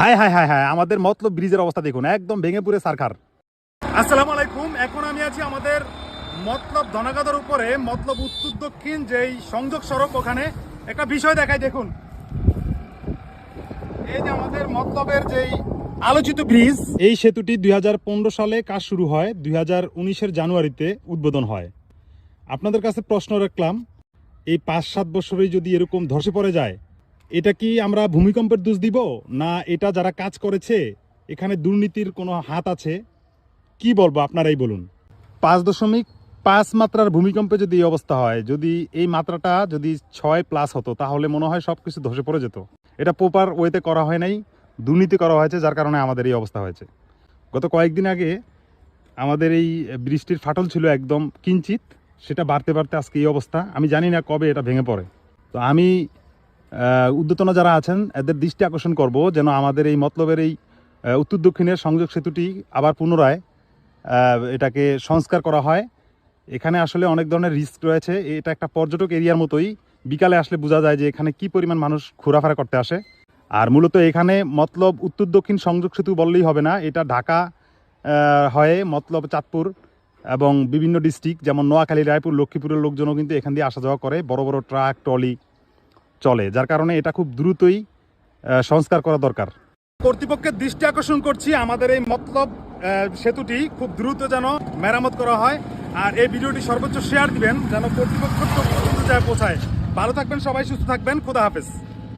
হায় হায় হায় হায় আমাদের মতলব ব্রিজের অবস্থা দেখুন একদম ভেঙে পুরে সারখার। আসসালামু আলাইকুম এখন আমি আছি আমাদের মতলব ধনাগাদার উপরে মতলব উত্তর দক্ষিণ যেই সংযোগ সড়ক ওখানে। একটা বিষয় দেখাই দেখুন। এই যে আমাদের মতলবের যেই আলোচিত ব্রিজ এই সেতুটি দুই হাজার পনেরো সালে কাজ শুরু হয় দুই হাজার জানুয়ারিতে উদ্বোধন হয়। আপনাদের কাছে প্রশ্ন রাখলাম এই পাঁচ সাত বছরেই যদি এরকম ধসে পড়ে যায় এটা কি আমরা ভূমিকম্পের দোষ দিব? না এটা যারা কাজ করেছে, এখানে দুর্নীতির কোনো হাত আছে? কি বলব আপনারাই বলুন। পাঁচ দশমিক পাঁচ মাত্রার ভূমিকম্পে যদি এই অবস্থা হয়, যদি এই মাত্রাটা যদি ছয় প্লাস হতো, তাহলে মনে হয় সব কিছু ধসে পড়ে যেত। এটা প্রপার ওয়েতে করা হয় নাই, দুর্নীতি করা হয়েছে, যার কারণে আমাদের এই অবস্থা হয়েছে। গত কয়েকদিন আগে আমাদের এই বৃষ্টির ফাটল ছিল একদম কিঞ্চিত, সেটা বাড়তে বাড়তে আজকে এই অবস্থা। আমি জানি না কবে এটা ভেঙে পড়ে। তো আমি উদ্যতন যারা আছেন, এদের দৃষ্টি আকর্ষণ করব যেন আমাদের এই মতলবের এই উত্তর দক্ষিণের সংযোগ সেতুটি আবার পুনরায় এটাকে সংস্কার করা হয়। এখানে আসলে অনেক ধরনের রিস্ক রয়েছে। এটা একটা পর্যটক এরিয়ার মতোই। বিকালে আসলে বোঝা যায় যে এখানে কি পরিমাণ মানুষ ঘোরাফেরা করতে আসে। আর মূলত এখানে মতলব উত্তর দক্ষিণ সংযোগ সেতু বললেই হবে না। এটা ঢাকা হয়ে মতলব চাঁদপুর এবং বিভিন্ন ডিস্ট্রিক্ট যেমন নোয়াখালী, রায়পুর, লক্ষ্মীপুরের লোকজনও কিন্তু এখান দিয়ে আসা যাওয়া করে। বড় বড় ট্রাক, ট্রলি চলে, যার কারণে এটা খুব দ্রুতই সংস্কার করা দরকার। কর্তৃপক্ষের দৃষ্টি আকর্ষণ করছি, আমাদের এই মতলব সেতুটি খুব দ্রুত যেন মেরামত করা হয়। আর এই ভিডিওটি সর্বোচ্চ শেয়ার দিবেন, যেন কর্তৃপক্ষ পৌঁছায়। ভালো থাকবেন সবাই, সুস্থ থাকবেন। খোদা হাফেজ।